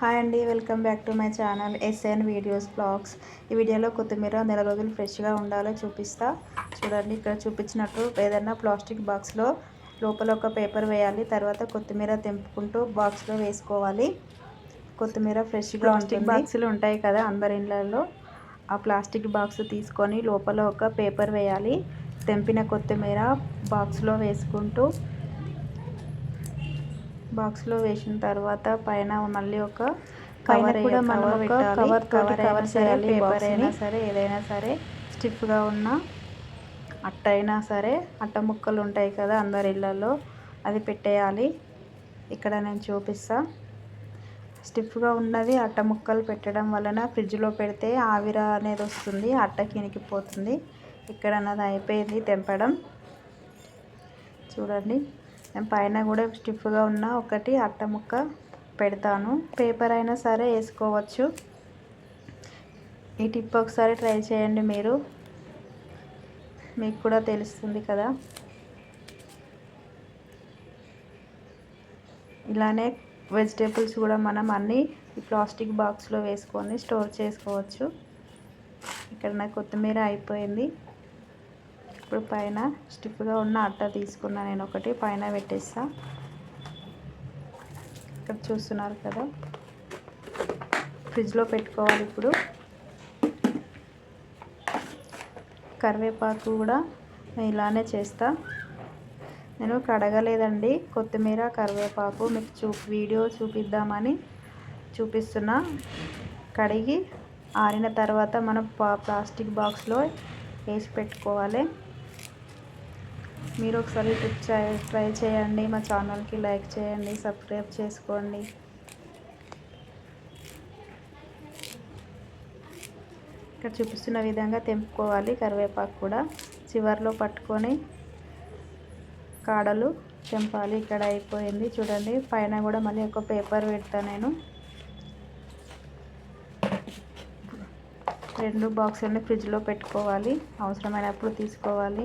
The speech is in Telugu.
హాయ్ అండి welcome back to my channel SN videos blogs. ఈ వీడియోలో కొత్తిమీర నెల రోజులు ఫ్రెష్గా ఉండాలో చూపిస్తా. చూడండి ఇక్కడ చూపించినట్టు ఏదైనా ప్లాస్టిక్ బాక్స్లో లోపల ఒక పేపర్ వేయాలి తర్వాత కొత్తిమీర తెంపుకుంటూ బాక్స్లో వేసుకోవాలి. కొత్తిమీర ఫ్రెష్గా ప్లాస్టిక్ బాక్సులు ఉంటాయి కదా అందరి ఇళ్ళల్లో. ఆ ప్లాస్టిక్ బాక్స్ తీసుకొని లోపల ఒక పేపర్ వేయాలి. తెంపిన కొత్తిమీర బాక్స్లో వేసుకుంటూ బాక్స్లో వేసిన తర్వాత పైన మళ్ళీ ఒక కవర్ కూడా మనం ఒక కవర్ కవర్ కవర్ చేయాలి పేపర్ అయినా సరే ఏదైనా సరే స్టిఫ్గా ఉన్న అట్ట అయినా సరే అట్ట ముక్కలు ఉంటాయి కదా అందరి ఇళ్ళల్లో అది పెట్టేయాలి. ఇక్కడ నేను చూపిస్తా. స్టిఫ్గా ఉన్నది అట్ట ముక్కలు పెట్టడం వలన ఫ్రిడ్జ్లో పెడితే ఆవిర అనేది వస్తుంది అట్ట కినికిపోతుంది. ఇక్కడ అన్నది అయిపోయింది తెంపడం. చూడండి. నేను పైన కూడా స్టిఫ్గా ఉన్న ఒకటి అట్ట ముక్క పెడతాను. పేపర్ అయినా సరే వేసుకోవచ్చు. ఈ టిప్ ఒకసారి ట్రై చేయండి మీరు. మీకు కూడా తెలుస్తుంది కదా. ఇలానే వెజిటేబుల్స్ కూడా మనం అన్నీ ప్లాస్టిక్ బాక్స్లో వేసుకొని స్టోర్ చేసుకోవచ్చు. ఇక్కడ నాకు కొత్తిమీర అయిపోయింది. ఇప్పుడు పైన స్టిఫ్గా ఉన్న అట్ట తీసుకున్నా నేను ఒకటి పైన పెట్టేస్తా. ఇక్కడ చూస్తున్నారు కదా? ఫ్రిడ్జ్లో పెట్టుకోవాలి ఇప్పుడు. కరివేపాకు కూడా నేను ఇలానే చేస్తా. నేను కడగలేదండి. కొత్తిమీర కరివేపాకు మీకు చూ వీడియో చూపిద్దామని చూపిస్తున్నా. కడిగి ఆరిన తర్వాత మనం ప్లాస్టిక్ బాక్స్లో వేసి పెట్టుకోవాలి. మీరు ఒకసారి ట్రిప్ ట్రై చేయండి మా ఛానల్కి లైక్ చేయండి సబ్స్క్రైబ్ చేసుకోండి. ఇక్కడ చూపిస్తున్న విధంగా తెంపుకోవాలి కరివేపాకు కూడా. చివరిలో పట్టుకొని కాడలు తెంపాలి. ఇక్కడ అయిపోయింది. చూడండి పైన కూడా మళ్ళీ ఒక పేపర్ పెడతా నేను. రెండు బాక్సులని ఫ్రిడ్జ్లో పెట్టుకోవాలి. అవసరమైనప్పుడు తీసుకోవాలి.